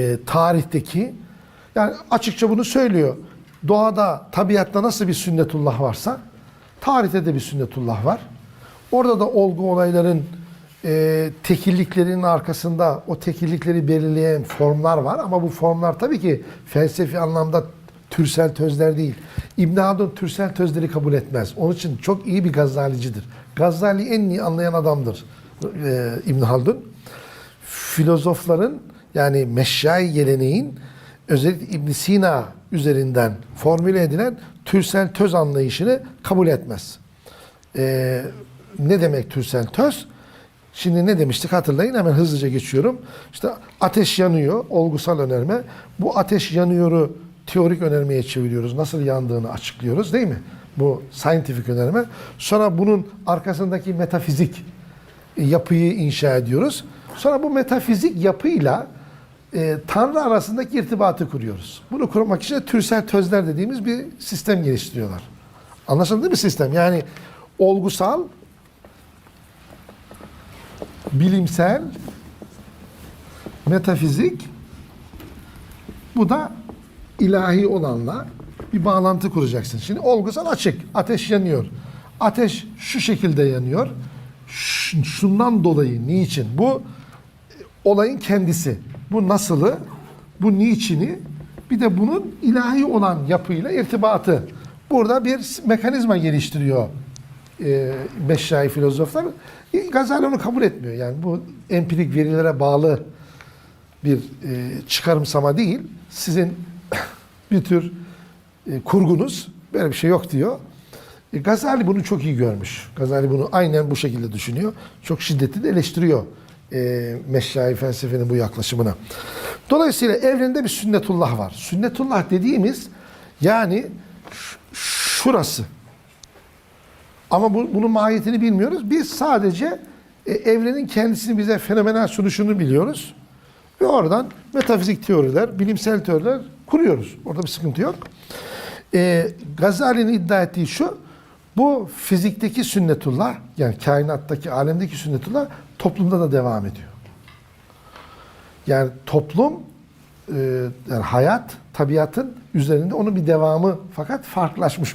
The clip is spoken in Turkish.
e, tarihteki yani açıkça bunu söylüyor. Doğada, tabiatta nasıl bir sünnetullah varsa tarihte de bir sünnetullah var. Orada da olgu olayların e, tekilliklerinin arkasında o tekillikleri belirleyen formlar var ama bu formlar tabii ki felsefi anlamda türsel tözler değil. İbn Haldun türsel tözleri kabul etmez. Onun için çok iyi bir Gazalicidir. Gazali en iyi anlayan adamdır e, İbn Haldun. Filozofların yani meşyai geleneğin özellikle İbn Sina üzerinden formüle edilen türsel töz anlayışını kabul etmez. Ee, ne demek türsel töz? Şimdi ne demiştik hatırlayın hemen hızlıca geçiyorum. İşte ateş yanıyor, olgusal önerme. Bu ateş yanıyoru teorik önermeye çeviriyoruz. Nasıl yandığını açıklıyoruz değil mi? Bu scientific önerme. Sonra bunun arkasındaki metafizik yapıyı inşa ediyoruz. Sonra bu metafizik yapıyla e, Tanrı arasındaki irtibatı kuruyoruz. Bunu kurmak için de türsel tözler dediğimiz bir sistem geliştiriyorlar. Anlaşıldı değil mi sistem? Yani olgusal, bilimsel, metafizik, bu da ilahi olanla bir bağlantı kuracaksın. Şimdi olgusal açık. Ateş yanıyor. Ateş şu şekilde yanıyor. Şundan dolayı niçin? Bu olayın kendisi. Bu nasılı, bu niçini, bir de bunun ilahi olan yapıyla irtibatı. Burada bir mekanizma geliştiriyor e, meşayi filozoflar. E, Gazali onu kabul etmiyor. Yani bu empirik verilere bağlı bir e, çıkarımsama değil. Sizin bir tür e, kurgunuz böyle bir şey yok diyor. E, Gazali bunu çok iyi görmüş. Gazali bunu aynen bu şekilde düşünüyor. Çok şiddetli de eleştiriyor e, meşayi felsefenin bu yaklaşımına. Dolayısıyla evrende bir sünnetullah var. Sünnetullah dediğimiz yani şurası. Ama bu, bunun mahiyetini bilmiyoruz. Biz sadece e, evrenin kendisini bize fenomenal sunuşunu biliyoruz. Ve oradan metafizik teoriler, bilimsel teoriler kuruyoruz. Orada bir sıkıntı yok. E, Gazali'nin iddia ettiği şu, bu fizikteki sünnetullah, yani kainattaki, alemdeki sünnetullah toplumda da devam ediyor. Yani toplum, e, yani hayat, tabiatın üzerinde onun bir devamı fakat farklılaşmış